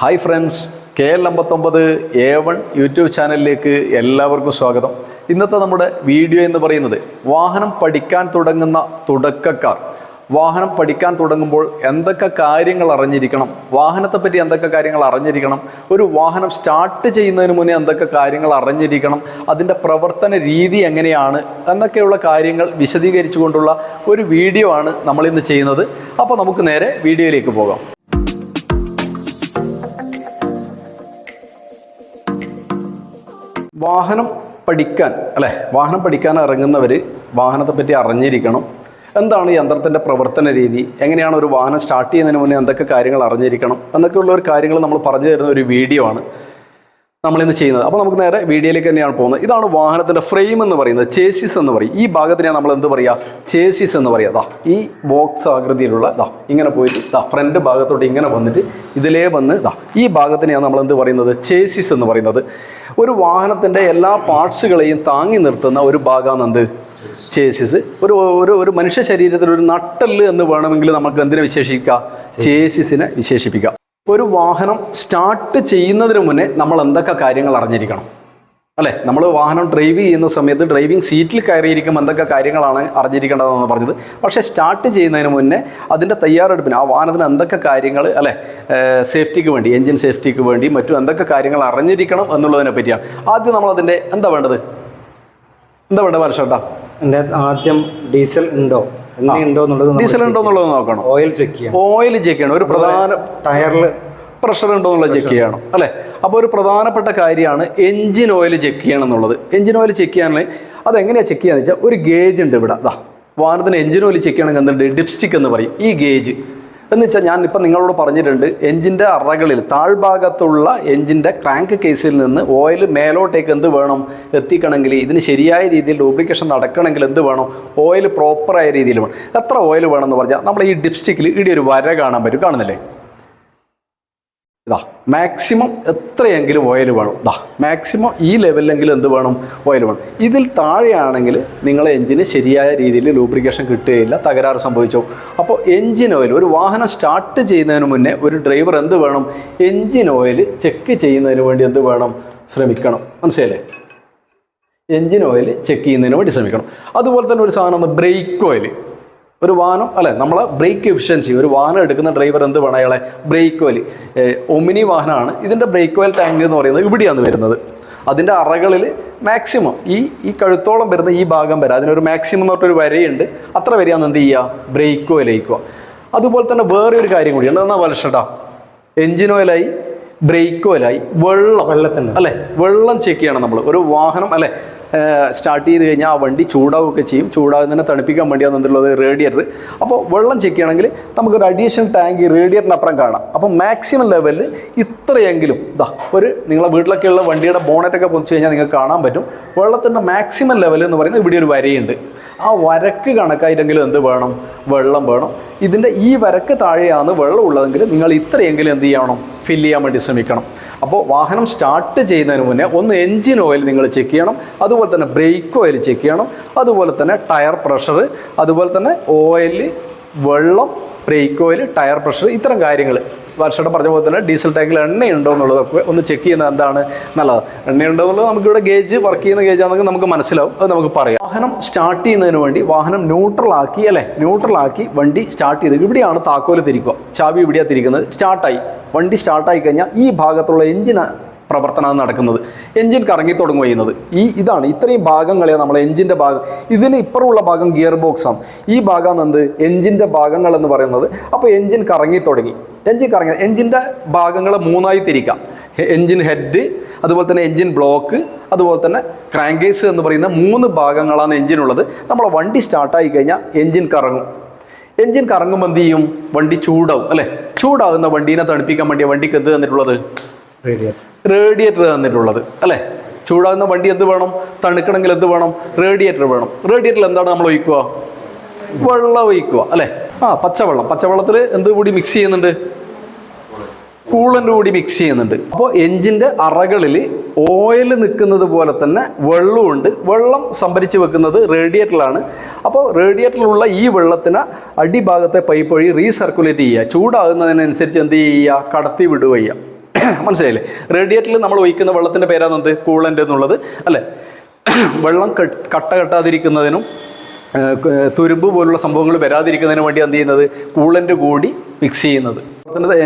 Hi friends K L അമ്പത്തൊമ്പത് A one YouTube ചാനലിലേക്ക് എല്ലാവർക്കും സ്വാഗതം. ഇന്നത്തെ നമ്മുടെ വീഡിയോ എന്ന് പറയുന്നത് വാഹനം പഠിക്കാൻ തുടങ്ങുന്ന തുടക്കക്കാർ. വാഹനം പഠിക്കാൻ തുടങ്ങുമ്പോൾ എന്തൊക്കെ കാര്യങ്ങൾ അറിഞ്ഞിരിക്കണം? വാഹനത്തെ പറ്റി എന്തൊക്കെ കാര്യങ്ങൾ അറിഞ്ഞിരിക്കണം? ഒരു വാഹനം സ്റ്റാർട്ട് ചെയ്യുന്നതിന് മുന്നേ എന്തൊക്കെ കാര്യങ്ങൾ അറിഞ്ഞിരിക്കണം? അതിന്റെ പ്രവർത്തന രീതി എങ്ങനെയാണ്? എന്നൊക്കെയുള്ള കാര്യങ്ങൾ വിശദീകരിച്ചുകൊണ്ടുള്ള ഒരു വീഡിയോ ആണ് നമ്മളിന്ന് ചെയ്യുന്നത്. അപ്പോൾ നമുക്ക് നേരെ വീഡിയോയിലേക്ക് പോകാം. വാഹനം പഠിക്കാൻ അല്ലേ? വാഹനം പഠിക്കാൻ ഇറങ്ങുന്നവർ വാഹനത്തെ പറ്റി അറിഞ്ഞിരിക്കണം. എന്താണ് യന്ത്രത്തിന്റെ പ്രവർത്തന രീതി? എങ്ങനെയാണ് ഒരു വാഹനം സ്റ്റാർട്ട് ചെയ്യുന്നതിന് മുന്നേ എന്തൊക്കെ കാര്യങ്ങൾ അറിഞ്ഞിരിക്കണം? എന്നൊക്കെയുള്ള ഒരു കാര്യങ്ങൾ നമ്മൾ പറഞ്ഞു തരുന്ന ഒരു വീഡിയോ ആണ്. നമ്മളിന്ന് ചെയ്യുന്നത്. അപ്പോൾ നമുക്ക് നേരെ വീഡിയോയിലേക്ക് തന്നെയാണ് പോകുന്നത്. ഇതാണ് വാഹനത്തിന്റെ ഫ്രെയിം എന്ന് പറയുന്നത്. ചേസിസ് എന്ന് പറയും. ഈ ഭാഗത്തിനെയാണ് നമ്മൾ എന്ത് പറയുക? ചേസിസ് എന്ന് പറയുക. ദാ ഈ ബോക്സ് ആകൃതിയിലുള്ള ദാ ഇങ്ങനെ പോയിട്ട് ദാ ഫ്രണ്ട് ഭാഗത്തോട്ട് ഇങ്ങനെ വന്നിട്ട് ഇതിലേ വന്ന് ദാ ഈ ഭാഗത്തിനെയാണ് നമ്മൾ എന്ത് പറയുന്നത്? ചേസിസ് എന്ന് പറയുന്നത്. ഒരു വാഹനത്തിന്റെ എല്ലാ പാർട്സുകളെയും താങ്ങി നിർത്തുന്ന ഒരു ഭാഗമാണ് എന്ത്? ചേസിസ് ഒരു ഒരു ഒരു മനുഷ്യ ശരീരത്തിൽ ഒരു നട്ടൽ എന്ന് വേണമെങ്കിൽ നമുക്ക് എന്തിനെ വിശേഷിപ്പിക്കാം? ചേസിസിനെ വിശേഷിപ്പിക്കാം. ഒരു വാഹനം സ്റ്റാർട്ട് ചെയ്യുന്നതിന് മുന്നേ നമ്മൾ എന്തൊക്കെ കാര്യങ്ങൾ അറിഞ്ഞിരിക്കണം? അല്ലേ? നമ്മൾ വാഹനം ഡ്രൈവ് ചെയ്യുന്ന സമയത്ത് ഡ്രൈവിംഗ് സീറ്റിൽ കയറിയിരിക്കുമ്പോൾ എന്തൊക്കെ കാര്യങ്ങളാണ് അറിഞ്ഞിരിക്കേണ്ടതെന്ന് പറഞ്ഞത്. പക്ഷേ സ്റ്റാർട്ട് ചെയ്യുന്നതിന് മുന്നേ അതിന്റെ തയ്യാറെടുപ്പിന് ആ വാഹനത്തിന് എന്തൊക്കെ കാര്യങ്ങൾ അല്ലേ? സേഫ്റ്റിക്ക് വേണ്ടി എൻജിൻ സേഫ്റ്റിക്ക് വേണ്ടി മറ്റും എന്തൊക്കെ കാര്യങ്ങൾ അറിഞ്ഞിരിക്കണം എന്നുള്ളതിനെ പറ്റിയാണ്. ആദ്യം നമ്മൾ അതിന്റെ എന്താ വേണ്ടത്? എന്താ വേണ്ടത് എന്റെ ആദ്യം ഡീസൽ ഉണ്ടോ? ഡീസൽ ഉണ്ടോ എന്നുള്ളത് നോക്കണം. ഓയിൽ ചെക്ക് ചെയ്യണം. ഓയിൽ ചെക്ക് ചെയ്യണം. ഒരു പ്രധാന ടയറിൽ പ്രഷർ ഉണ്ടോ എന്നുള്ളത് ചെക്ക് ചെയ്യണം അല്ലേ? അപ്പോൾ ഒരു പ്രധാനപ്പെട്ട കാര്യമാണ് എഞ്ചിൻ ഓയിൽ ചെക്ക് ചെയ്യണം എന്നുള്ളത്. എഞ്ചിൻ ഓയിൽ ചെക്ക് ചെയ്യാനുള്ള അതെങ്ങനെയാണ് ചെക്ക് ചെയ്യാന്ന് വെച്ചാൽ ഒരു ഗേജ് ഉണ്ട് ഇവിടെ. വാഹനത്തിന് എഞ്ചിൻ ഓയിൽ ചെക്ക് ചെയ്യണമെങ്കിൽ എന്തുണ്ട്? ഡിപ്സ്റ്റിക് എന്ന് പറയും. ഈ ഗേജ് എന്ന് വെച്ചാൽ ഞാൻ ഇപ്പം നിങ്ങളോട് പറഞ്ഞിട്ടുണ്ട് എഞ്ചിന്റെ അറകളിൽ താഴ്ഭാഗത്തുള്ള എഞ്ചിന്റെ ക്രാങ്ക് കേസിൽ നിന്ന് ഓയിൽ മേലോട്ടേക്ക് എന്ത് വേണം എത്തിക്കണമെങ്കിൽ ഇതിന് ശരിയായ രീതിയിൽ ഡ്യൂപ്ലിക്കേഷൻ നടക്കണമെങ്കിൽ എന്ത് വേണം? ഓയിൽ പ്രോപ്പറായ രീതിയിൽ വേണം. എത്ര ഓയിൽ വേണമെന്ന് പറഞ്ഞാൽ നമ്മൾ ഈ ഡിപ്സ്റ്റിക്കിൽ ഇടിയൊരു വര കാണാൻ പറ്റും. കാണുന്നില്ലേ? ഇതാ മാക്സിമം എത്രയെങ്കിലും ഓയിൽ വേണം. ഇതാ മാക്സിമം ഈ ലെവലിലെങ്കിലും എന്ത് വേണം? ഓയിൽ വേണം. ഇതിൽ താഴെയാണെങ്കിൽ നിങ്ങളെ എഞ്ചിന് ശരിയായ രീതിയിൽ ലൂബ്രിക്കേഷൻ കിട്ടുകയില്ല തകരാറ് സംഭവിച്ചു. അപ്പോൾ എഞ്ചിൻ ഓയിൽ ഒരു വാഹനം സ്റ്റാർട്ട് ചെയ്യുന്നതിന് മുന്നേ ഒരു ഡ്രൈവർ എന്ത് വേണം? എഞ്ചിൻ ഓയിൽ ചെക്ക് ചെയ്യുന്നതിന് വേണ്ടി എന്ത് വേണം? ശ്രമിക്കണം. മനസ്സിലല്ലേ എഞ്ചിൻ ഓയിൽ ചെക്ക് ചെയ്യുന്നതിന് വേണ്ടി ശ്രമിക്കണം. അതുപോലെ തന്നെ ഒരു സാധനമാണ് ബ്രേക്ക് ഓയിൽ ഒരു വാഹനം അല്ലെ? നമ്മളെ ബ്രേക്ക് എഫിഷ്യൻസി ഒരു വാഹനം എടുക്കുന്ന ഡ്രൈവർ എന്ത് വേണം? അയാളെ ബ്രേക്ക് ഓയിൽ ഒമിനി വാഹനമാണ്. ഇതിന്റെ ബ്രേക്ക് ഓയിൽ ടാങ്ക് എന്ന് പറയുന്നത് ഇവിടെയാണ് വരുന്നത്. അതിന്റെ അറകളിൽ മാക്സിമം ഈ ഈ കഴുത്തോളം വരുന്ന ഈ ഭാഗം വരെ അതിനൊരു മാക്സിമം എന്ന് പറഞ്ഞൊരു വരയുണ്ട്. അത്ര വരെയാണ് എന്ത് ചെയ്യുക? ബ്രേക്ക് ഓയിൽ അയക്കുക. അതുപോലെ തന്നെ വേറെ ഒരു കാര്യം കൂടിയുണ്ട് എന്നാൽ വലിച്ചട്ടാ എഞ്ചിൻ ഓയിലായി ബ്രേക്ക് ഓയിലായി വെള്ളം. വെള്ളത്തിന് അല്ലേ? വെള്ളം ചെക്ക് ചെയ്യണം നമ്മൾ ഒരു വാഹനം അല്ലേ? സ്റ്റാർട്ട് ചെയ്ത് കഴിഞ്ഞാൽ ആ വണ്ടി ചൂടാവുകയൊക്കെ ചെയ്യും. ചൂടാകുന്നതിനെ തണുപ്പിക്കാൻ വേണ്ടിയാണ് എന്നുള്ളത് റേഡിയേറ്റർ അപ്പോൾ വെള്ളം ചെക്ക് ചെയ്യണമെങ്കിൽ നമുക്കൊരു അഡീഷണൽ ടാങ്ക് റേഡിയറിനപ്പുറം കാണാം. അപ്പോൾ മാക്സിമം ലെവലിൽ ഇത്രയെങ്കിലും ഇതാ ഒരു നിങ്ങളെ വീട്ടിലൊക്കെയുള്ള വണ്ടിയുടെ ബോണറ്റൊക്കെ പൊതിച്ച് കഴിഞ്ഞാൽ നിങ്ങൾക്ക് കാണാൻ പറ്റും. വെള്ളത്തിന്റെ മാക്സിമം ലെവൽ എന്ന് പറയുന്നത് ഇവിടെ ഒരു വരയുണ്ട്. ആ വരക്ക് കണക്കായിട്ടെങ്കിലും എന്ത് വേണം? വെള്ളം വേണം. ഇതിന്റെ ഈ വരക്ക് താഴെയാണ് വെള്ളം ഉള്ളതെങ്കിൽ നിങ്ങൾ ഇത്രയെങ്കിലും എന്ത് ചെയ്യണം? ഫില്ല് ചെയ്യാൻ വേണ്ടി ശ്രമിക്കണം. അപ്പോൾ വാഹനം സ്റ്റാർട്ട് ചെയ്യുന്നതിന് മുന്നേ ഒന്ന് എൻജിൻ ഓയിൽ നിങ്ങൾ ചെക്ക് ചെയ്യണം. അതുപോലെ തന്നെ ബ്രേക്ക് ഓയിൽ ചെക്ക് ചെയ്യണം. അതുപോലെ തന്നെ ടയർ പ്രഷർ അതുപോലെ തന്നെ ഓയിൽ വെള്ളം ബ്രേക്ക് ഓയിൽ ടയർ പ്രഷർ ഇത്തരം കാര്യങ്ങൾ. വർഷയുടെ പറഞ്ഞ പോലെ തന്നെ ഡീസൽ ടാങ്കിൽ എണ്ണയുണ്ടോ എന്നുള്ളതൊക്കെ ഒന്ന് ചെക്ക് ചെയ്യുന്നത് എന്താണ് നല്ലത്. എണ്ണയുണ്ടോ എന്നുള്ളത് നമുക്കിവിടെ ഗേജ് വർക്ക് ചെയ്യുന്ന ഗേജ് ആണെങ്കിൽ നമുക്ക് മനസ്സിലാവും. അത് നമുക്ക് പറയാം. വാഹനം സ്റ്റാർട്ട് ചെയ്യുന്നതിന് വേണ്ടി വാഹനം ന്യൂട്രൽ ആക്കി അല്ലേ? ന്യൂട്രൽ ആക്കി വണ്ടി സ്റ്റാർട്ട് ചെയ്ത്. ഇവിടെയാണ് താക്കോൽ തിരിക്കുക. ചാവി ഇവിടെയാണ് തിരിക്കുന്നത്. സ്റ്റാർട്ടായി വണ്ടി സ്റ്റാർട്ടായി കഴിഞ്ഞാൽ ഈ ഭാഗത്തുള്ള എഞ്ചിൻ പ്രവർത്തനമാണ് നടക്കുന്നത്. എഞ്ചിൻ കറങ്ങി തുടങ്ങുക ചെയ്യുന്നത്. ഈ ഇതാണ് ഇത്രയും ഭാഗങ്ങളെ നമ്മൾ എഞ്ചിന്റെ ഭാഗം ഇതിന് ഇപ്പുറമുള്ള ഭാഗം ഗിയർ ബോക്സാണ് ഈ ഭാഗമാണ് എന്ത്? എഞ്ചിന്റെ ഭാഗങ്ങൾ എന്ന് പറയുന്നത്. അപ്പോൾ എഞ്ചിൻ കറങ്ങി തുടങ്ങി. എഞ്ചിൻ കറങ്ങി എഞ്ചിന്റെ ഭാഗങ്ങൾ മൂന്നായി തിരിക്കാം. എഞ്ചിൻ ഹെഡ് അതുപോലെ തന്നെ എഞ്ചിൻ ബ്ലോക്ക് അതുപോലെ തന്നെ ക്രാങ്കേസ് എന്ന് പറയുന്ന മൂന്ന് ഭാഗങ്ങളാണ് എഞ്ചിനുള്ളത്. നമ്മളെ വണ്ടി സ്റ്റാർട്ടായി കഴിഞ്ഞാൽ എഞ്ചിൻ കറങ്ങും. എഞ്ചിൻ കറങ്ങുമ്പോൾ എന്ത് ചെയ്യും? വണ്ടി ചൂടാവും അല്ലേ? ചൂടാകുന്ന വണ്ടീനെ തണുപ്പിക്കാൻ വേണ്ടിയ വണ്ടിക്ക് എന്ത് തന്നിട്ടുള്ളത്? റേഡിയേറ്റർ റേഡിയേറ്റർ തന്നിട്ടുള്ളത് അല്ലേ? ചൂടാകുന്ന വണ്ടി എന്ത് വേണം? തണുക്കണമെങ്കിൽ എന്ത് വേണം? റേഡിയേറ്റർ വേണം. റേഡിയേറ്ററിൽ എന്താണ് നമ്മൾ ഒഴിക്കുക? വെള്ളം ഒഴിക്കുക അല്ലേ? ആ പച്ചവെള്ളം. പച്ചവെള്ളത്തിൽ എന്ത് കൂടി മിക്സ് ചെയ്യുന്നുണ്ട്? കൂളന്റ് കൂടി മിക്സ് ചെയ്യുന്നുണ്ട്. അപ്പോൾ എഞ്ചിന്റെ അറകളിൽ ഓയിൽ നിൽക്കുന്നത് പോലെ തന്നെ വെള്ളമുണ്ട് വെള്ളം സംഭരിച്ച് വെക്കുന്നത് റേഡിയേറ്ററിലാണ് അപ്പോൾ റേഡിയേറ്ററിലുള്ള ഈ വെള്ളത്തിന് അടിഭാഗത്തെ പൈപ്പ് വഴി റീസർക്കുലേറ്റ് ചെയ്യുക. ചൂടാകുന്നതിനനുസരിച്ച് എന്ത് ചെയ്യുക? കടത്തി വിടുക ചെയ്യുക. മനസ്സിലായില്ലേ? റേഡിയേറ്ററിൽ നമ്മൾ ഒഴിക്കുന്ന വെള്ളത്തിന്റെ പേരാണെന്ത്? കൂളന്റ് എന്നുള്ളത്. അല്ലേ? വെള്ളം കട്ട കെട്ടാതിരിക്കുന്നതിനും തുരുമ്പ് പോലുള്ള സംഭവങ്ങൾ വരാതിരിക്കുന്നതിന് വേണ്ടി എന്ത് ചെയ്യുന്നത്? കൂളന്റ് കൂടി മിക്സ് ചെയ്യുന്നത്.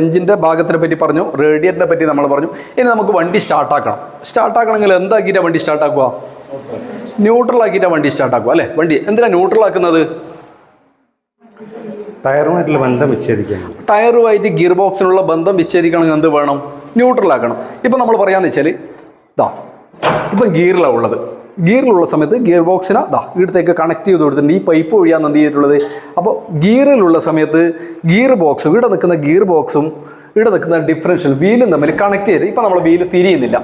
എഞ്ചിന്റെ ഭാഗത്തിനെ പറ്റി പറഞ്ഞു റേഡിയേറ്ററിനെ പറ്റി നമ്മൾ പറഞ്ഞു. ഇനി നമുക്ക് വണ്ടി സ്റ്റാർട്ടാക്കണം. സ്റ്റാർട്ടാക്കണമെങ്കിൽ എന്താക്കിയിട്ടാണ് വണ്ടി സ്റ്റാർട്ടാക്കുക? ന്യൂട്രൽ ആക്കിയിട്ടാണ് വണ്ടി സ്റ്റാർട്ടാക്കുക അല്ലേ? വണ്ടി എന്തിനാണ് ന്യൂട്രൽ ആക്കുന്നത് ടയറുമായിട്ടുള്ള ബന്ധം വിച്ഛേദിക്കണം. ടയറുമായിട്ട് ഗിയർ ബോക്സിനുള്ള ബന്ധം വിച്ഛേദിക്കണമെങ്കിൽ എന്ത് വേണം? ന്യൂട്രൽ ആക്കണം ഇപ്പം നമ്മൾ പറയാന്ന് വെച്ചാൽ ഇതാ ഇപ്പം ഗിയറിലാണ് ഉള്ളത്. ഗിയറിലുള്ള സമയത്ത് ഗിയർ ബോക്സിനാ ദാ ഇവിടത്തേക്ക് കണക്ട് ചെയ്ത് കൊടുത്തിട്ടുണ്ട്. ഈ പൈപ്പ് വഴിയാണ് എന്ത് ചെയ്തിട്ടുള്ളത്? അപ്പോൾ ഗിയറിലുള്ള സമയത്ത് ഗിയർ ബോക്സും ഇവിടെ നിൽക്കുന്ന ഗിയർ ബോക്സും ഇവിടെ നിൽക്കുന്ന ഡിഫറൻഷ്യൽ വീലും തമ്മിൽ കണക്ട് ചെയ്ത് ഇപ്പം നമ്മൾ വീൽ തിരിയുന്നില്ല.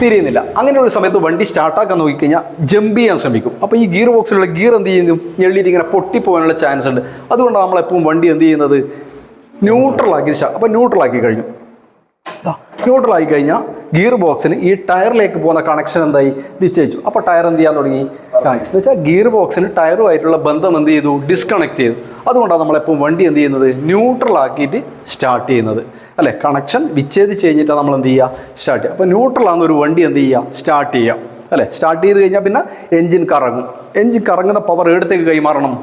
തിരിയുന്നില്ല. അങ്ങനെയുള്ള സമയത്ത് വണ്ടി സ്റ്റാർട്ടാക്കാൻ നോക്കിക്കഴിഞ്ഞാൽ ജമ്പ് ചെയ്യാൻ ശ്രമിക്കും. അപ്പോൾ ഈ ഗിയർ ബോക്സിലുള്ള ഗിയർ എന്ത് ചെയ്യുന്നു? ഞെള്ളിയിട്ട് ഇങ്ങനെ പൊട്ടിപ്പോകാനുള്ള ചാൻസ് ഉണ്ട്. അതുകൊണ്ടാണ് നമ്മളെപ്പോഴും വണ്ടി എന്ത് ചെയ്യുന്നത്? ന്യൂട്രലാക്കി അപ്പോൾ ന്യൂട്രലാക്കി കഴിഞ്ഞു. ന്യൂട്രൽ ആയി കഴിഞ്ഞാൽ ഗിയർ ബോക്സിന് ഈ ടയറിലേക്ക് പോകുന്ന കണക്ഷൻ എന്തായി? നിശ്ചയിച്ചു. അപ്പോൾ ടയർ എന്ത് ചെയ്യാൻ തുടങ്ങി? എന്ന് വെച്ചാൽ ഗിയർ ബോക്സിന് ടയറുമായിട്ടുള്ള ബന്ധം എന്ത് ചെയ്തു? ഡിസ്കണക്ട് ചെയ്തു. അതുകൊണ്ടാണ് നമ്മളെപ്പോൾ വണ്ടി എന്ത് ചെയ്യുന്നത്? ന്യൂട്രൽ ആക്കിയിട്ട് സ്റ്റാർട്ട് ചെയ്യുന്നത്. അല്ലേ? കണക്ഷൻ വിച്ഛേദിച്ച് കഴിഞ്ഞിട്ടാണ് നമ്മൾ എന്ത് ചെയ്യുക? സ്റ്റാർട്ട് ചെയ്യുക. അപ്പോൾ ന്യൂട്രൽ ആകുന്ന ഒരു വണ്ടി എന്ത് ചെയ്യുക? സ്റ്റാർട്ട് ചെയ്യുക. അല്ലേ? സ്റ്റാർട്ട് ചെയ്ത് കഴിഞ്ഞാൽ പിന്നെ എഞ്ചിൻ കറങ്ങും. എഞ്ചിൻ കറങ്ങുന്ന പവർ എടുത്തേക്ക് കൈമാറണം?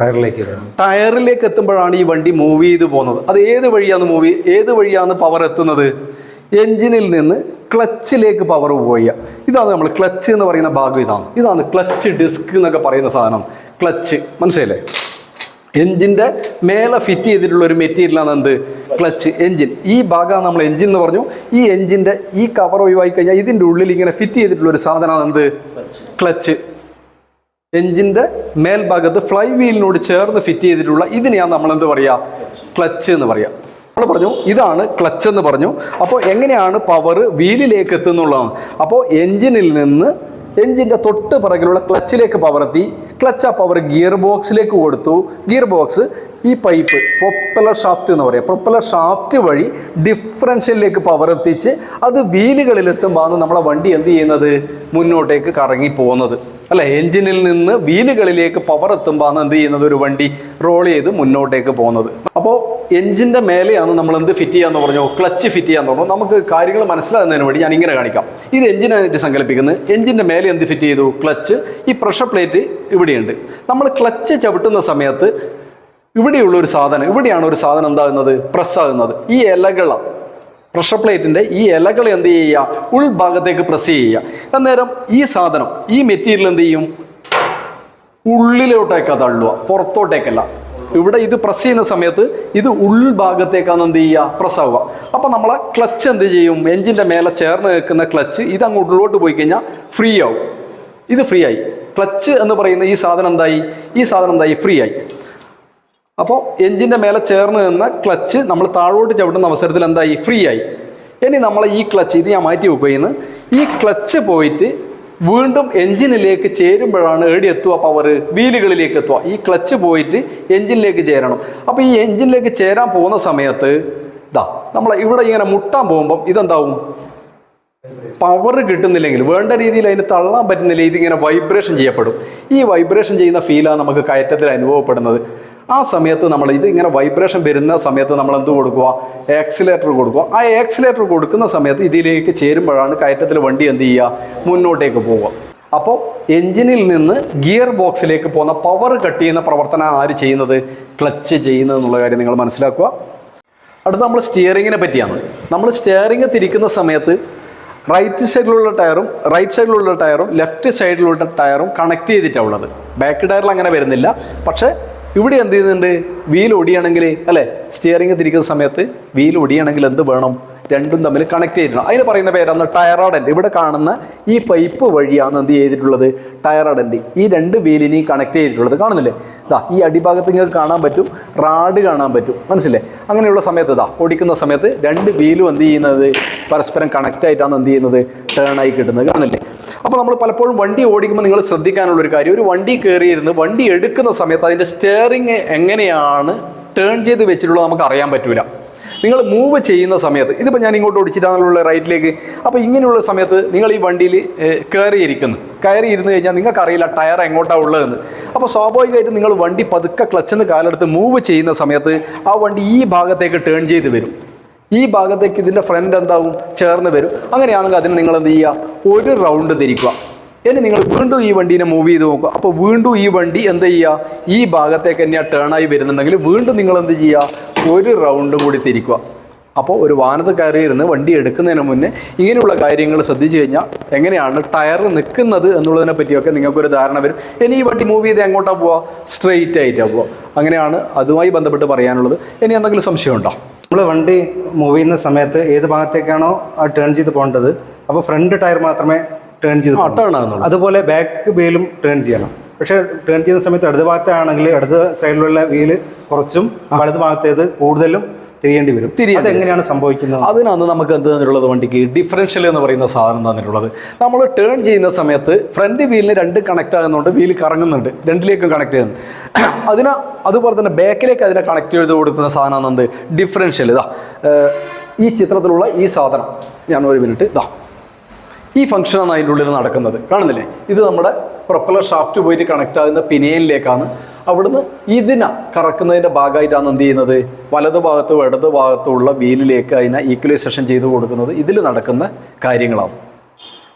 ടയറിലേക്ക്. ടയറിലേക്ക് എത്തുമ്പോഴാണ് ഈ വണ്ടി മൂവ് ചെയ്ത് പോകുന്നത്. അത് ഏത് വഴിയാണ് മൂവ് ഏത് വഴിയാണ് പവർ എത്തുന്നത്? എഞ്ചിനിൽ നിന്ന് ക്ലച്ചിലേക്ക് പവർ പോയ. ഇതാണ് നമ്മൾ ക്ലച്ച് എന്ന് പറയുന്ന ഭാഗം ഇതാണ്. ഇതാണ് ക്ലച്ച് ഡിസ്ക് എന്നൊക്കെ പറയുന്ന സാധനം. ക്ലച്ച്. മനസ്സിലല്ലേ എഞ്ചിന്റെ മേലെ ഫിറ്റ് ചെയ്തിട്ടുള്ള ഒരു മെറ്റീരിയലാണ് എന്ത്? ക്ലച്ച് എൻജിൻ ഈ ഭാഗമാണ് നമ്മൾ എൻജിൻ എന്ന് പറഞ്ഞു. ഈ എഞ്ചിന്റെ ഈ കവർ ഒഴിവായി കഴിഞ്ഞാൽ ഇതിന്റെ ഉള്ളിൽ ഇങ്ങനെ ഫിറ്റ് ചെയ്തിട്ടുള്ള ഒരു സാധനമാണ് എന്ത്? ക്ലച്ച്. എൻജിന്റെ മേൽഭാഗത്ത് ഫ്ലൈ വീലിനോട് ചേർന്ന് ഫിറ്റ് ചെയ്തിട്ടുള്ള ഇതിനെയാണ് നമ്മൾ എന്ത് പറയുക? ക്ലച്ച് എന്ന് പറയുക. നമ്മൾ പറഞ്ഞു. ഇതാണ് ക്ലച്ച് എന്ന് പറഞ്ഞു. അപ്പോൾ എങ്ങനെയാണ് പവർ വീലിലേക്ക് എത്തുന്നുള്ളതാണ് അപ്പോൾ എൻജിനിൽ നിന്ന് എഞ്ചിന്റെ തൊട്ട് പിറകിലുള്ള ക്ലച്ചിലേക്ക് പവർ എത്തി. ക്ലച്ച് ആ പവർ ഗിയർ ബോക്സിലേക്ക് കൊടുത്തു. ഗിയർ ബോക്സ് ഈ പൈപ്പ് പ്രൊപ്പലർ ഷാഫ്റ്റ് എന്ന് പറയാം. പ്രൊപ്പലർ ഷാഫ്റ്റ് വഴി ഡിഫറൻഷ്യലിലേക്ക് പവർ എത്തിച്ച് അത് ആണ് നമ്മളെ വണ്ടി എന്ത് ചെയ്യുന്നത്? മുന്നോട്ടേക്ക് കറങ്ങി പോകുന്നത്. അല്ലെ എഞ്ചിനിൽ നിന്ന് വീലുകളിലേക്ക് പവർ എത്തുമ്പോൾ എന്ത് ചെയ്യുന്നത്? ഒരു വണ്ടി റോൾ ചെയ്ത് മുന്നോട്ടേക്ക് പോകുന്നത്. അപ്പോൾ എഞ്ചിന്റെ മേലെയാണ് നമ്മൾ എന്ത് ഫിറ്റ് ചെയ്യാന്ന് പറഞ്ഞോ? ക്ലച്ച് ഫിറ്റ് ചെയ്യാന്ന് പറഞ്ഞു? നമുക്ക് കാര്യങ്ങൾ മനസ്സിലാകുന്നതിന് വേണ്ടി ഞാൻ ഇങ്ങനെ കാണിക്കാം. ഇത് എഞ്ചിനായിട്ട് സങ്കല്പിക്കുന്നത്. എഞ്ചിന്റെ മേലെ എന്ത് ഫിറ്റ് ചെയ്തു? ക്ലച്ച് ഈ പ്രഷർ പ്ലേറ്റ് ഇവിടെയുണ്ട്. നമ്മൾ ക്ലച്ച് ചവിട്ടുന്ന സമയത്ത് ഇവിടെയുള്ള ഒരു സാധനം ഇവിടെയാണ് ഒരു സാധനം എന്താകുന്നത്? പ്രസ് ആകുന്നത്. ഈ ഇലകളാണ് പ്രഷർ പ്ലേറ്റിന്റെ ഈ ഇലകൾ എന്ത് ചെയ്യുക? ഉൾഭാഗത്തേക്ക് പ്രസ് ചെയ്യുക. അന്നേരം ഈ സാധനം ഈ മെറ്റീരിയൽ എന്ത് ചെയ്യും? ഉള്ളിലോട്ടേക്കാ തള്ളുക പുറത്തോട്ടേക്കല്ല. ഇവിടെ ഇത് പ്രസ് ചെയ്യുന്ന സമയത്ത് ഇത് ഉൾഭാഗത്തേക്കാണ് എന്ത് ചെയ്യുക? പ്രസ് ആവുക. അപ്പോൾ നമ്മളെ ക്ലച്ച് എന്ത് ചെയ്യും? എഞ്ചിന്റെ മേലെ ചേർന്ന് നിൽക്കുന്ന ക്ലച്ച് ഇത് അങ്ങോട്ട് ഉള്ളിലോട്ട് പോയി കഴിഞ്ഞാൽ ഫ്രീ ആവും. ഇത് ഫ്രീ ആയി. ക്ലച്ച് എന്ന് പറയുന്ന ഈ സാധനം എന്തായി? ഈ സാധനം എന്തായി? ഫ്രീ ആയി. അപ്പോൾ എഞ്ചിന്റെ മേലെ ചേർന്ന് നിന്ന ക്ലച്ച് നമ്മൾ താഴോട്ട് ചവിട്ടുന്ന അവസരത്തിൽ എന്തായി? ഫ്രീ ആയി. ഇനി നമ്മൾ ഈ ക്ലച്ച് ഇത് ഞാൻ മാറ്റി വെക്കുകയെന്ന് ഈ ക്ലച്ച് പോയിട്ട് വീണ്ടും എഞ്ചിനിലേക്ക് ചേരുമ്പോഴാണ് ഏടി എത്തുക പവർ വീലുകളിലേക്ക് എത്തുക. ഈ ക്ലച്ച് പോയിട്ട് എഞ്ചിനിലേക്ക് ചേരണം. അപ്പോൾ ഈ എഞ്ചിനിലേക്ക് ചേരാൻ പോകുന്ന സമയത്ത് ഇതാ നമ്മൾ ഇവിടെ ഇങ്ങനെ മുട്ടാൻ പോകുമ്പം ഇതെന്താവും? പവർ കിട്ടുന്നില്ലെങ്കിൽ വേണ്ട രീതിയിൽ അതിന് തള്ളാൻ പറ്റുന്നില്ല ഇതിങ്ങനെ വൈബ്രേഷൻ ചെയ്യപ്പെടും. ഈ വൈബ്രേഷൻ ചെയ്യുന്ന ഫീലാണ് നമുക്ക് കയറ്റത്തിൽ അനുഭവപ്പെടുന്നത്. ആ സമയത്ത് നമ്മൾ ഇത് ഇങ്ങനെ വൈബ്രേഷൻ വരുന്ന സമയത്ത് നമ്മൾ എന്ത് കൊടുക്കുക? ആക്സിലേറ്റർ കൊടുക്കുക. ആ ആക്സിലേറ്റർ കൊടുക്കുന്ന സമയത്ത് ഇതിലേക്ക് ചേരുമ്പോഴാണ് കയറ്റത്തിൽ വണ്ടി എന്ത് ചെയ്യുക? മുന്നോട്ടേക്ക് പോവുക. അപ്പോൾ എഞ്ചിനിൽ നിന്ന് ഗിയർ ബോക്സിലേക്ക് പോകുന്ന പവർ കട്ട് ചെയ്യുന്ന പ്രവർത്തനം ആര് ചെയ്യുന്നത്? ക്ലച്ച് ചെയ്യുന്നത് എന്നുള്ള കാര്യം നിങ്ങൾ മനസ്സിലാക്കുക. അടുത്ത നമ്മൾ സ്റ്റിയറിങ്ങിനെ പറ്റിയാണ്. നമ്മൾ സ്റ്റിയറിങ് തിരിക്കുന്ന സമയത്ത് റൈറ്റ് സൈഡിലുള്ള ടയറും റൈറ്റ് സൈഡിലുള്ള ടയറും ലെഫ്റ്റ് സൈഡിലുള്ള ടയറും കണക്ട് ചെയ്തിട്ടാണ് ഉള്ളത്. ബാക്ക് ടയറിൽ അങ്ങനെ വരുന്നില്ല. പക്ഷേ ഇവിടെ എന്ത് ചെയ്യുന്നുണ്ട്? വീൽ ഓടിയാണെങ്കിൽ അല്ലേ? സ്റ്റിയറിംഗ് തിരിക്കുന്ന സമയത്ത് വീൽ ഓടിയാണെങ്കിൽ എന്ത് വേണം? രണ്ടും തമ്മിൽ കണക്ട് ചെയ്തിട്ടുണ്ട് അതിന് പറയുന്ന പേരാണ് ടയറോഡന്റ് ഇവിടെ കാണുന്ന ഈ പൈപ്പ് വഴിയാണ് എന്ത് ചെയ്തിട്ടുള്ളത്? ടയറോഡന്റ് ഈ രണ്ട് വീലിനെയും കണക്ട് ചെയ്തിട്ടുള്ളത്. കാണുന്നില്ലേ? ഇതാ ഈ അടിഭാഗത്ത് നിങ്ങൾക്ക് കാണാൻ പറ്റും. റാഡ് കാണാൻ പറ്റും. മനസ്സില്ലേ അങ്ങനെയുള്ള സമയത്ത് ഇതാ ഓടിക്കുന്ന സമയത്ത് രണ്ട് വീലും എന്ത് ചെയ്യുന്നത്? പരസ്പരം കണക്റ്റ് ആയിട്ടാണ് എന്ത് ചെയ്യുന്നത്? ടേൺ ആയി കിട്ടുന്നത്. കാണുന്നില്ലേ? അപ്പോൾ നമ്മൾ പലപ്പോഴും വണ്ടി ഓടിക്കുമ്പോൾ നിങ്ങൾ ശ്രദ്ധിക്കാനുള്ള ഒരു കാര്യം ഒരു വണ്ടി കയറിയിരുന്ന് വണ്ടി എടുക്കുന്ന സമയത്ത് അതിന്റെ സ്റ്റിയറിങ് എങ്ങനെയാണ് ടേൺ ചെയ്ത് വെച്ചിട്ടുള്ളത് നമുക്ക് അറിയാൻ പറ്റൂല. നിങ്ങൾ മൂവ് ചെയ്യുന്ന സമയത്ത് ഇതിപ്പോൾ ഞാൻ ഇങ്ങോട്ട് ഓടിച്ചിട്ടാണല്ലോ റൈറ്റിലേക്ക് അപ്പോൾ ഇങ്ങനെയുള്ള സമയത്ത് നിങ്ങൾ ഈ വണ്ടിയിൽ കയറിയിരിക്കുന്നു കയറി ഇരുന്ന് കഴിഞ്ഞാൽ നിങ്ങൾക്കറിയില്ല ടയർ എങ്ങോട്ടാണ് ഉള്ളതെന്ന്. അപ്പോൾ സ്വാഭാവികമായിട്ട് നിങ്ങൾ വണ്ടി പതുക്കെ ക്ലച്ചെന്ന് കാലെടുത്ത് മൂവ് ചെയ്യുന്ന സമയത്ത് ആ വണ്ടി ഈ ഭാഗത്തേക്ക് ടേൺ ചെയ്ത് വരും. ഈ ഭാഗത്തേക്ക് ഇതിന്റെ ഫ്രണ്ട് എന്താവും? ചേർന്ന് വരും. അങ്ങനെയാണെങ്കിൽ അതിന് നിങ്ങൾ എന്ത് ചെയ്യുക? ഒരു റൗണ്ട് തിരിക്കുക. ഇനി നിങ്ങൾ വീണ്ടും ഈ വണ്ടീനെ മൂവ് ചെയ്ത് നോക്കുക. അപ്പോൾ വീണ്ടും ഈ വണ്ടി എന്ത് ചെയ്യുക? ഈ ഭാഗത്തേക്ക് തന്നെയാണ് ടേൺ ആയി വരുന്നുണ്ടെങ്കിൽ വീണ്ടും നിങ്ങൾ എന്ത് ചെയ്യുക? ഒരു റൗണ്ട് കൂടി തിരിക്കുക. അപ്പോൾ ഒരു വാനത്ത് കയറി ഇരുന്ന് വണ്ടി എടുക്കുന്നതിന് മുന്നേ ഇങ്ങനെയുള്ള കാര്യങ്ങൾ ശ്രദ്ധിച്ചു കഴിഞ്ഞാൽ എങ്ങനെയാണ് ടയർ നിൽക്കുന്നത് എന്നുള്ളതിനെ പറ്റിയൊക്കെ നിങ്ങൾക്കൊരു ധാരണ വരും. ഇനി ഈ വണ്ടി മൂവ് ചെയ്ത് എങ്ങോട്ടാണ് പോവുക? സ്ട്രെയിറ്റ് ആയിട്ടാണ് പോവുക. അങ്ങനെയാണ് അതുമായി ബന്ധപ്പെട്ട് പറയാനുള്ളത്. ഇനി എന്തെങ്കിലും സംശയമുണ്ടോ നമ്മൾ വണ്ടി മൂവ് ചെയ്യുന്ന സമയത്ത് ഏത് ഭാഗത്തേക്കാണോ ടേൺ ചെയ്ത് പോകേണ്ടത്. അപ്പോൾ ഫ്രണ്ട് ടയർ മാത്രമേ ടേൺ ചെയ്ത്. ടേൺ ആകുന്നുള്ളൂ അതുപോലെ ബാക്ക് വീലും ടേൺ ചെയ്യണം. പക്ഷേ ടേൺ ചെയ്യുന്ന സമയത്ത് ഇടത് ഭാഗത്താണെങ്കിൽ ഇടത് സൈഡിലുള്ള വീൽ കുറച്ചും വലത് ഭാഗത്തേത് കൂടുതലും തിരിയേണ്ടി വരും. തിരിയേണ്ടി അതെങ്ങനെയാണ് സംഭവിക്കുന്നത്? അതിനകത്ത് നമുക്ക് എന്ത് തന്നിട്ടുള്ളത് വണ്ടിക്ക്? ഡിഫറൻഷ്യൽ എന്ന് പറയുന്ന സാധനം തന്നിട്ടുള്ളത്. നമ്മൾ ടേൺ ചെയ്യുന്ന സമയത്ത് ഫ്രണ്ട് വീലിന് രണ്ട് കണക്ട് ആകുന്നുണ്ട് വീൽ കറങ്ങുന്നുണ്ട് രണ്ടിലേക്കും കണക്ട് ചെയ്യുന്നു അതിന് അതുപോലെ തന്നെ ബാക്കിലേക്ക് അതിനെ കണക്ട് ചെയ്ത് കൊടുക്കുന്ന സാധനമാണ് എന്ത്? ഡിഫറൻഷ്യൽ ഇതാ ഈ ചിത്രത്തിലുള്ള ഈ സാധനം. ഞാൻ ഒരു മിനിറ്റ് ഇതാ. ഈ ഫംഗ്ഷനാണ് അതിന്റെ ഉള്ളിൽ നടക്കുന്നത്. കാണുന്നില്ലേ? ഇത് നമ്മുടെ പ്രൊപ്പലർ ഷാഫ്റ്റ് പോയിട്ട് കണക്ട് ആകുന്ന പിനയിലേക്കാണ് അവിടുന്ന് ഇതിന കറക്കുന്നതിന്റെ ഭാഗമായിട്ടാണ് എന്ത് ചെയ്യുന്നത്? വലത് ഭാഗത്തും ഇടത് ഭാഗത്തും ഉള്ള വീലിലേക്ക് അതിനെ ഈക്വലൈസേഷൻ ചെയ്ത് കൊടുക്കുന്നത് ഇതിൽ നടക്കുന്ന കാര്യങ്ങളാണ്.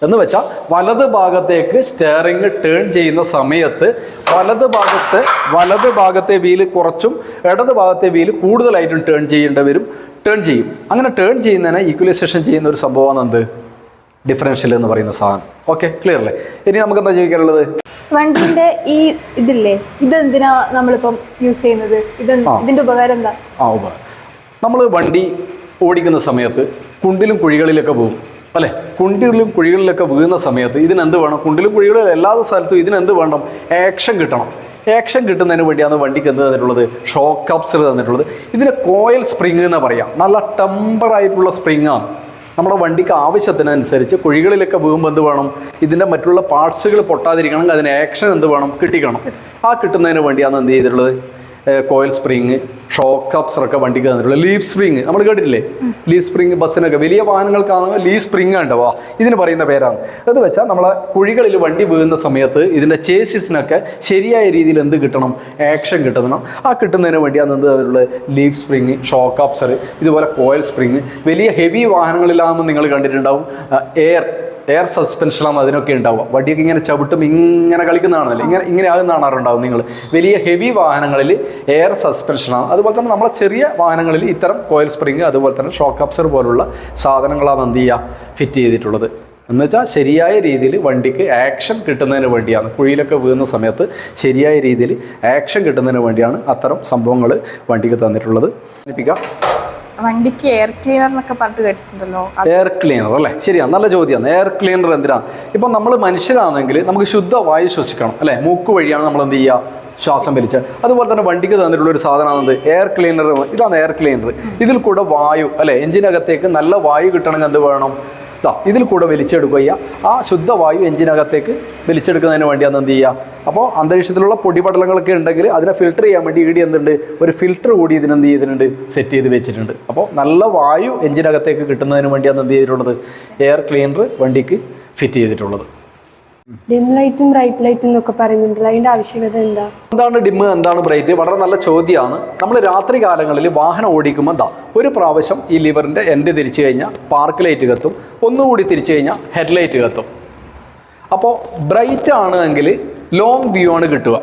എന്ന് വെച്ചാൽ വലത് ഭാഗത്തേക്ക് സ്റ്റെയറിങ് ടേൺ ചെയ്യുന്ന സമയത്ത് വലത് ഭാഗത്ത് വലത് ഭാഗത്തെ വീൽ കുറച്ചും ഇടത് ഭാഗത്തെ വീൽ കൂടുതലായിട്ടും ടേൺ ചെയ്യേണ്ടി വരും. ടേൺ ചെയ്യും. അങ്ങനെ ടേൺ ചെയ്യുന്നതിനെ ഈക്വലൈസേഷൻ ചെയ്യുന്ന ഒരു സംഭവമാണ് എന്ത്? ഡിഫറൻഷ്യൽ എന്ന് പറയുന്ന സാധനം. ഓക്കെ ക്ലിയർ അല്ലേ? ഇനി നമുക്ക് എന്താ ചോദിക്കാനുള്ളത് വണ്ടിന്റെ ഈ ഇതില്ലേ? ഇതെന്തിനാ നമ്മളിപ്പം യൂസ് ചെയ്യുന്നത്? ഇത് ഇതിന്റെ ഉപകാരം എന്താ? ആ ഉപകാരം. നമ്മൾ വണ്ടി ഓടിക്കുന്ന സമയത്ത് കുണ്ടിലും കുഴികളിലൊക്കെ പോകും. അല്ലേ? കുണ്ടിലും കുഴികളിലൊക്കെ വീഴുന്ന സമയത്ത് ഇതിനെന്ത് വേണം? കുണ്ടിലും കുഴികളിലും എല്ലാ സ്ഥലത്തും ഇതിനെന്ത് വേണം? ആക്ഷൻ കിട്ടണം. ആക്ഷൻ കിട്ടുന്നതിന് വേണ്ടിയാണ് വണ്ടിക്ക് എന്ത് തന്നിട്ടുള്ളത്? ഷോക്ക് അപ്സർ തന്നിട്ടുള്ളത്. ഇതിന് കോയിൽ സ്പ്രിങ് എന്ന് പറയാം. നല്ല ടെമ്പർ ആയിട്ടുള്ള സ്പ്രിങ് ആണ്. നമ്മുടെ വണ്ടിക്ക് ആവശ്യത്തിനനുസരിച്ച് കുഴികളിലൊക്കെ വീഴുമ്പോൾ എന്ത് വേണം? ഇതിന്റെ മറ്റുള്ള പാർട്സുകൾ പൊട്ടാതിരിക്കണമെങ്കിൽ അതിന് ആക്ഷൻ എന്ത് വേണം? കിട്ടിക്കണം. ആ കിട്ടുന്നതിന് വേണ്ടിയാണ് എന്ത് ചെയ്തിട്ടുള്ളത്? കോയിൽ സ്പ്രിങ് ഷോക്ക് അപ്സറൊക്കെ വണ്ടിക്ക് തന്നിട്ടുള്ളത് ലീഫ് സ്പ്രിങ് നമ്മൾ കേട്ടിട്ടില്ലേ? ലീഫ് സ്പ്രിങ് ബസ്സിനൊക്കെ വലിയ വാഹനങ്ങൾക്കാണെങ്കിൽ ലീഫ് സ്പ്രിങ് ഉണ്ടാവുക ഇതിന് പറയുന്ന പേരാണ്. അത് വെച്ചാൽ നമ്മളെ കുഴികളിൽ വണ്ടി വീഴുന്ന സമയത്ത് ഇതിന്റെ ചേസിസിനൊക്കെ ശരിയായ രീതിയിൽ എന്ത് കിട്ടണം? ആക്ഷൻ കിട്ടണം. ആ കിട്ടുന്നതിന് വേണ്ടിയാണ് എന്ത് അതിലുള്ള ലീഫ് സ്പ്രിങ് ഷോക്ക് അപ്സർ ഇതുപോലെ കോയിൽ സ്പ്രിങ് വലിയ ഹെവി വാഹനങ്ങളിലാകുമ്പോൾ നിങ്ങൾ കണ്ടിട്ടുണ്ടാവും. എയർ എയർ സസ്പെൻഷനാണ് അതിനൊക്കെ ഉണ്ടാവുക. വടിയൊക്കെ ഇങ്ങനെ ചവിട്ടും ഇങ്ങനെ കളിക്കുന്നതാണല്ലോ. ഇങ്ങനെ ഇങ്ങനെ ആകുന്നതാണാറുണ്ടാവും നിങ്ങൾ വലിയ ഹെവി വാഹനങ്ങളിൽ എയർ സസ്പെൻഷനാണ് അതുപോലെ തന്നെ നമ്മളെ ചെറിയ വാഹനങ്ങളിൽ ഇത്തരം കോയിൽ സ്പ്രിങ് അതുപോലെ തന്നെ ഷോക്ക് അപ്സർ പോലുള്ള സാധനങ്ങളാണ് എന്ത് ചെയ്യുക? ഫിറ്റ് ചെയ്തിട്ടുള്ളത്. എന്ന് വെച്ചാൽ ശരിയായ രീതിയിൽ വണ്ടിക്ക് ആക്ഷൻ കിട്ടുന്നതിന് വേണ്ടിയാണ്. കുഴിയിലൊക്കെ വീഴുന്ന സമയത്ത് ശരിയായ രീതിയിൽ ആക്ഷൻ കിട്ടുന്നതിന് വേണ്ടിയാണ് അത്തരം സംഭവങ്ങൾ വണ്ടിക്ക് തന്നിട്ടുള്ളത്. വണ്ടിക്ക് എയർ ക്ലീനർ എന്നൊക്കെ പറഞ്ഞിട്ട് കേട്ടിട്ടുണ്ടല്ലോ. എയർ ക്ലീനർ അല്ലേ? ശരിയാണ് നല്ല ചോദ്യമാണ് എയർ ക്ലീനർ എന്തിനാ? ഇപ്പം നമ്മൾ മനുഷ്യരാണെങ്കിൽ നമുക്ക് ശുദ്ധവായു ശ്വസിക്കണം അല്ലേ? മൂക്ക് വഴിയാണ് നമ്മൾ എന്ത് ചെയ്യുക? ശ്വാസം വലിച്ച്. അതുപോലെ തന്നെ വണ്ടിക്ക് തന്നിട്ടുള്ള ഒരു സാധനമാണ് എയർ ക്ലീനർ ഇതാണ് എയർ ക്ലീനർ ഇതിൽ കൂടെ വായു അല്ലെ? എഞ്ചിനകത്തേക്ക് നല്ല വായു കിട്ടണമെങ്കിൽ എന്ത് വേണം? ദാ ഇതിൽ കൂടെ വലിച്ചെടുക്കുക ചെയ്യുക ആ ശുദ്ധവായു എഞ്ചിനകത്തേക്ക് വലിച്ചെടുക്കുന്നതിന് വേണ്ടി അന്ന് എന്ത് ചെയ്യുക അപ്പോൾ അന്തരീക്ഷത്തിലുള്ള പൊടിപടലങ്ങളൊക്കെ ഉണ്ടെങ്കിൽ അതിനെ ഫിൽട്ടർ ചെയ്യാൻ വേണ്ടി ഇവിടെ എന്തുണ്ട്? ഒരു ഫിൽട്ടർ കൂടി ഇതിനെന്ത് ചെയ്തിട്ടുണ്ട്? സെറ്റ് ചെയ്ത് വെച്ചിട്ടുണ്ട്. അപ്പോൾ നല്ല വായു എഞ്ചിനകത്തേക്ക് കിട്ടുന്നതിന് വേണ്ടിയാണ് എന്ത് ചെയ്തിട്ടുള്ളത്? എയർ ക്ലീനർ വണ്ടിക്ക് ഫിറ്റ് ചെയ്തിട്ടുള്ളത്. ഡിം ലൈറ്റും ബ്രൈറ്റ് ലൈറ്റും എന്നൊക്കെ പറയുന്നുണ്ടല്ലോ. അതിന്റെ ആവശ്യകത എന്താ? എന്താണ് ഡിമ്മ് എന്താണ് ബ്രൈറ്റ്? വളരെ നല്ല ചോദ്യമാണ്. നമ്മൾ രാത്രി കാലങ്ങളിൽ വാഹനം ഓടിക്കുമ്പോൾ എന്താ ഒരു പ്രാവശ്യം ഈ ലിവറിന്റെ എൻഡ് തിരിച്ചു കഴിഞ്ഞാൽ പാർക്ക് ലൈറ്റ് കത്തും. ഒന്നുകൂടി തിരിച്ചു കഴിഞ്ഞാൽ ഹെഡ് ലൈറ്റ് കത്തും. അപ്പോൾ ബ്രൈറ്റ് ആണെങ്കിൽ ലോങ് വ്യൂ ആണ് കിട്ടുക.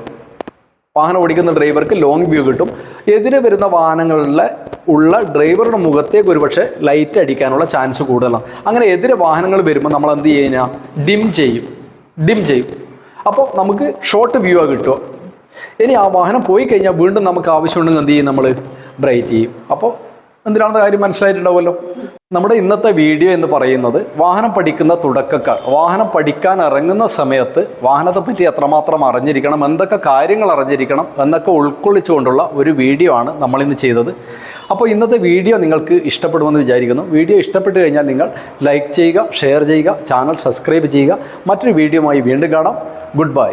വാഹനം ഓടിക്കുന്ന ഡ്രൈവർക്ക് ലോങ് വ്യൂ കിട്ടും. എതിരെ വരുന്ന വാഹനങ്ങളിലെ ഉള്ള ഡ്രൈവറുടെ മുഖത്തേക്ക് ഒരുപക്ഷെ ലൈറ്റ് അടിക്കാനുള്ള ചാൻസ് കൂടുതലാണ്. അങ്ങനെ എതിരെ വാഹനങ്ങൾ വരുമ്പോൾ നമ്മൾ എന്ത് ചെയ്യുക? ഡിം ചെയ്യും. ഡിം ചെയ്യും. അപ്പോൾ നമുക്ക് ഷോർട്ട് വ്യൂ ആ കിട്ടുക. ഇനി ആ വാഹനം പോയി കഴിഞ്ഞാൽ വീണ്ടും നമുക്ക് ആവശ്യമുണ്ടെങ്കിൽ എന്ത് ചെയ്യും നമ്മൾ ബ്രൈറ്റ് ചെയ്യും. അപ്പോൾ എന്തിനാണെന്ന കാര്യം മനസ്സിലായിട്ടുണ്ടാവുമല്ലോ? നമ്മുടെ ഇന്നത്തെ വീഡിയോ എന്ന് പറയുന്നത് വാഹനം പഠിക്കുന്ന തുടക്കക്കാർ. വാഹനം പഠിക്കാൻ ഇറങ്ങുന്ന സമയത്ത് വാഹനത്തെ പറ്റി എത്രമാത്രം അറിഞ്ഞിരിക്കണം എന്തൊക്കെ കാര്യങ്ങൾ അറിഞ്ഞിരിക്കണം എന്നൊക്കെ ഉൾക്കൊള്ളിച്ചുകൊണ്ടുള്ള ഒരു വീഡിയോ ആണ് നമ്മളിന്ന് ചെയ്തത്. അപ്പോൾ ഇന്നത്തെ വീഡിയോ നിങ്ങൾക്ക് ഇഷ്ടപ്പെടുമെന്ന് വിചാരിക്കുന്നു. വീഡിയോ ഇഷ്ടപ്പെട്ട് കഴിഞ്ഞാൽ നിങ്ങൾ ലൈക്ക് ചെയ്യുക ഷെയർ ചെയ്യുക ചാനൽ സബ്സ്ക്രൈബ് ചെയ്യുക. മറ്റൊരു വീഡിയോയുമായി വീണ്ടും കാണാം. Good bye.